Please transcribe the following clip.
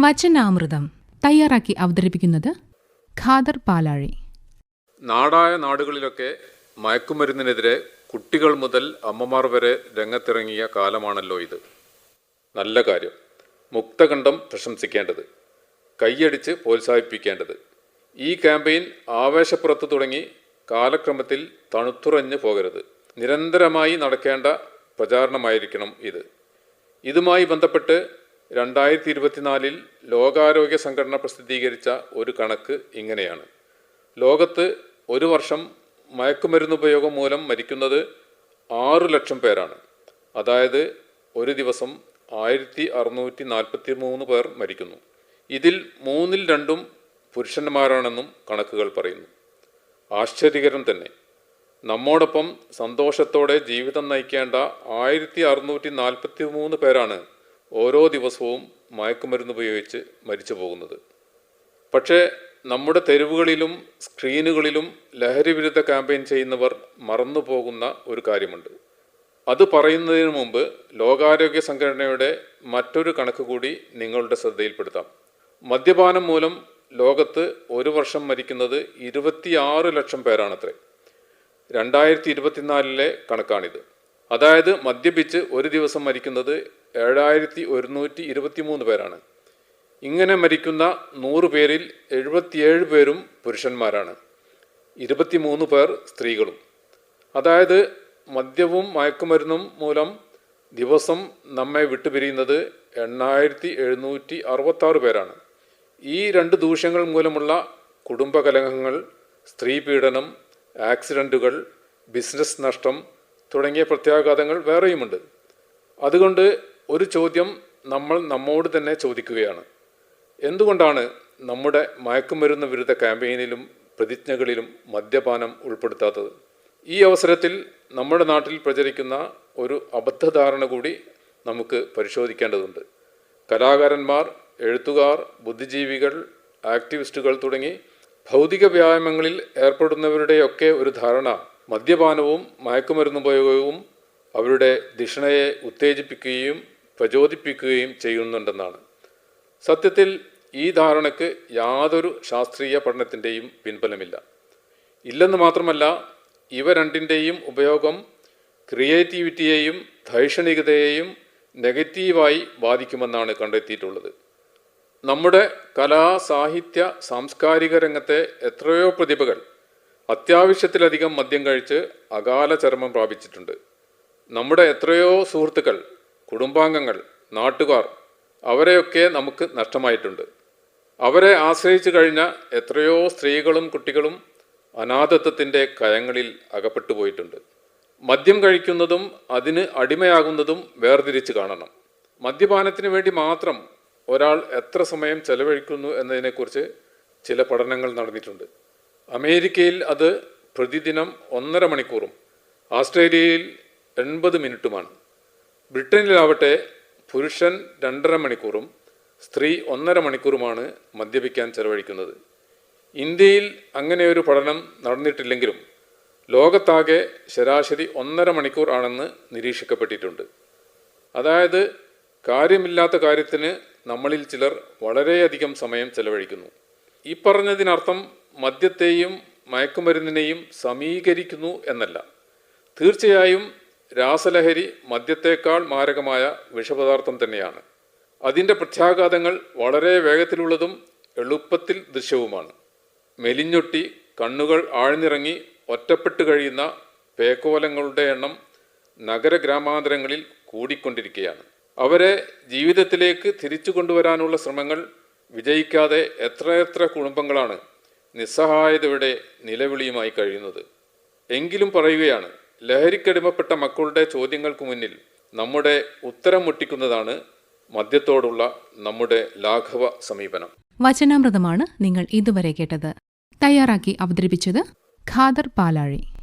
വചനാമൃതം തയ്യാറാക്കി അവതരിപ്പിക്കുന്നത് ഖാദർ പാലാഴി. നാടായ നാടുകളിലൊക്കെ മയക്കുമരുന്നിനെതിരെ കുട്ടികൾ മുതൽ അമ്മമാർ വരെ രംഗത്തിറങ്ങിയ കാലമാണല്ലോ ഇത്. നല്ല കാര്യം. മുക്തകണ്ഠം പ്രശംസിക്കേണ്ടത്. കൈയടിച്ച് പ്രോത്സാഹിപ്പിക്കേണ്ടത്. ഈ ക്യാമ്പയിൻ ആവേശപ്പുറത്ത് തുടങ്ങി കാലക്രമത്തിൽ തണുത്തുറഞ്ഞു പോകരുത്. നിരന്തരമായി നടക്കേണ്ട പ്രചാരണമായിരിക്കണം ഇത്. ഇതുമായി ബന്ധപ്പെട്ട് രണ്ടായിരത്തി ഇരുപത്തിനാലിൽ ലോകാരോഗ്യ സംഘടന പ്രസിദ്ധീകരിച്ച ഒരു കണക്ക് ഇങ്ങനെയാണ്. ലോകത്ത് ഒരു വർഷം മയക്കുമരുന്ന് ഉപയോഗം മൂലം മരിക്കുന്നത് ആറു ലക്ഷം പേരാണ്. അതായത് ഒരു ദിവസം ആയിരത്തി അറുന്നൂറ്റി നാൽപ്പത്തി മൂന്ന് പേർ മരിക്കുന്നു. ഇതിൽ മൂന്നിൽ രണ്ടും പുരുഷന്മാരാണെന്നും കണക്കുകൾ പറയുന്നു. ആശ്ചര്യകരം തന്നെ. നമ്മോടൊപ്പം സന്തോഷത്തോടെ ജീവിതം നയിക്കേണ്ട ആയിരത്തി അറുന്നൂറ്റി നാൽപ്പത്തി മൂന്ന് പേരാണ് ഓരോ ദിവസവും മയക്കുമരുന്ന് ഉപയോഗിച്ച് മരിച്ചു പോകുന്നത്. പക്ഷേ നമ്മുടെ തെരുവുകളിലും സ്ക്രീനുകളിലും ലഹരി വിരുദ്ധ ക്യാമ്പയിൻ ചെയ്യുന്നവർ മറന്നു പോകുന്ന ഒരു കാര്യമുണ്ട്. അത് പറയുന്നതിന് മുമ്പ് ലോകാരോഗ്യ സംഘടനയുടെ മറ്റൊരു കണക്ക് കൂടി നിങ്ങളുടെ ശ്രദ്ധയിൽപ്പെടുത്താം. മദ്യപാനം മൂലം ലോകത്ത് ഒരു വർഷം മരിക്കുന്നത് ഇരുപത്തിയാറ് ലക്ഷം പേരാണത്രേ. രണ്ടായിരത്തി ഇരുപത്തിനാലിലെ കണക്കാണിത്. അതായത് മദ്യപിച്ച് ഒരു ദിവസം മരിക്കുന്നത് ഏഴായിരത്തി ഒരുന്നൂറ്റി ഇരുപത്തി മൂന്ന് പേരാണ്. ഇങ്ങനെ മരിക്കുന്ന നൂറ് പേരിൽ എഴുപത്തിയേഴ് പേരും പുരുഷന്മാരാണ്. ഇരുപത്തിമൂന്ന് പേർ സ്ത്രീകളും. അതായത് മദ്യവും മയക്കുമരുന്നും മൂലം ദിവസം നമ്മെ വിട്ടുപിരിയുന്നത് എണ്ണായിരത്തി എഴുന്നൂറ്റി അറുപത്താറ് പേരാണ്. ഈ രണ്ട് ദൂഷ്യങ്ങൾ മൂലമുള്ള കുടുംബകലഹങ്ങൾ സ്ത്രീ പീഡനം ആക്സിഡന്റുകൾ ബിസിനസ് നഷ്ടം തുടങ്ങിയ പ്രത്യാഘാതങ്ങൾ വേറെയുമുണ്ട്. അതുകൊണ്ട് ഒരു ചോദ്യം നമ്മൾ നമ്മോട് തന്നെ ചോദിക്കുകയാണ്. എന്തുകൊണ്ടാണ് നമ്മുടെ മയക്കുമരുന്ന് വിരുദ്ധ ക്യാമ്പയിനിലും പ്രതിജ്ഞകളിലും മദ്യപാനം ഉൾപ്പെടുത്താത്തത്? ഈ അവസരത്തിൽ നമ്മുടെ നാട്ടിൽ പ്രചരിക്കുന്ന ഒരു അബദ്ധധാരണ കൂടി നമുക്ക് പരിശോധിക്കേണ്ടതുണ്ട്. കലാകാരന്മാർ എഴുത്തുകാർ ബുദ്ധിജീവികൾ ആക്ടിവിസ്റ്റുകൾ തുടങ്ങി ഭൗതിക വ്യായാമങ്ങളിൽ ഏർപ്പെടുന്നവരുടെയൊക്കെ ഒരു ധാരണ മദ്യപാനവും മയക്കുമരുന്നുപയോഗവും അവരുടെ ധിഷണയെ ഉത്തേജിപ്പിക്കുകയും പ്രചോദിപ്പിക്കുകയും ചെയ്യുന്നുണ്ടെന്നാണ്. സത്യത്തിൽ ഈ ധാരണയ്ക്ക് യാതൊരു ശാസ്ത്രീയ പഠനത്തിന്റെയും പിൻബലമില്ല. ഇല്ലെന്ന് മാത്രമല്ല ഇവ രണ്ടിന്റെയും ഉപയോഗം ക്രിയേറ്റിവിറ്റിയെയും ധൈഷണികതയെയും നെഗറ്റീവായി ബാധിക്കുമെന്നാണ് കണ്ടെത്തിയിട്ടുള്ളത്. നമ്മുടെ കലാ സാഹിത്യ സാംസ്കാരിക രംഗത്തെ എത്രയോ പ്രതിഭകൾ അത്യാവശ്യത്തിലധികം മദ്യം കഴിച്ച് അകാല ചർമ്മം പ്രാപിച്ചിട്ടുണ്ട്. നമ്മുടെ എത്രയോ സുഹൃത്തുക്കൾ കുടുംബാംഗങ്ങൾ നാട്ടുകാർ അവരെയൊക്കെ നമുക്ക് നഷ്ടമായിട്ടുണ്ട്. അവരെ ആശ്രയിച്ചു കഴിഞ്ഞ എത്രയോ സ്ത്രീകളും കുട്ടികളും അനാഥത്വത്തിന്റെ കയങ്ങളിൽ അകപ്പെട്ടു പോയിട്ടുണ്ട്. മദ്യം കഴിക്കുന്നതും അതിന് അടിമയാകുന്നതും വേർതിരിച്ച് കാണണം. മദ്യപാനത്തിന് വേണ്ടി മാത്രം ഒരാൾ എത്ര സമയം ചെലവഴിക്കുന്നു എന്നതിനെക്കുറിച്ച് ചില പഠനങ്ങൾ നടന്നിട്ടുണ്ട്. അമേരിക്കയിൽ അത് പ്രതിദിനം ഒന്നര മണിക്കൂറും ആസ്ട്രേലിയയിൽ എൺപത് മിനിറ്റുമാണ്. ബ്രിട്ടനിലാവട്ടെ പുരുഷൻ രണ്ടര മണിക്കൂറും സ്ത്രീ ഒന്നര മണിക്കൂറുമാണ് മദ്യപിക്കാൻ ചെലവഴിക്കുന്നത്. ഇന്ത്യയിൽ അങ്ങനെ ഒരു പഠനം നടന്നിട്ടില്ലെങ്കിലും ലോകത്താകെ ശരാശരി ഒന്നര മണിക്കൂർ ആണെന്ന് നിരീക്ഷിക്കപ്പെട്ടിട്ടുണ്ട്. അതായത് കാര്യമില്ലാത്ത കാര്യത്തിന് നമ്മളിൽ ചിലർ വളരെയധികം സമയം ചെലവഴിക്കുന്നു. ഈ പറഞ്ഞതിനർത്ഥം മദ്യത്തെയും മയക്കുമരുന്നിനെയും സമീകരിക്കുന്നു എന്നല്ല. തീർച്ചയായും രാസലഹരി മദ്യത്തേക്കാൾ മാരകമായ വിഷപദാർത്ഥം തന്നെയാണ്. അതിന്റെ പ്രത്യാഘാതങ്ങൾ വളരെ വേഗത്തിലുള്ളതും എളുപ്പത്തിൽ ദൃശ്യവുമാണ്. മെലിഞ്ഞൊട്ടി കണ്ണുകൾ ആഴ്ന്നിറങ്ങി ഒറ്റപ്പെട്ട് കഴിയുന്ന പേക്കോലങ്ങളുടെ എണ്ണം നഗര ഗ്രാമാന്തരങ്ങളിൽ കൂടിക്കൊണ്ടിരിക്കുകയാണ്. അവരെ ജീവിതത്തിലേക്ക് തിരിച്ചു കൊണ്ടുവരാനുള്ള ശ്രമങ്ങൾ വിജയിക്കാതെ എത്രയെത്ര കുടുംബങ്ങളാണ് നിസ്സഹായതയുടെ നിലവിളിയുമായി കഴിയുന്നത്. എങ്കിലും പറയുകയാണ് ലഹരിക്കടിമപ്പെട്ട മക്കളുടെ ചോദ്യങ്ങൾക്ക് മുന്നിൽ നമ്മുടെ ഉത്തരം മുട്ടിക്കുന്നതാണ് മദ്യത്തോടുള്ള നമ്മുടെ ലാഘവ സമീപനം. വചനാമൃതമാണ് നിങ്ങൾ ഇതുവരെ കേട്ടത്. തയ്യാറാക്കി അവതരിപ്പിച്ചത് ഖാദർ പാലാഴി.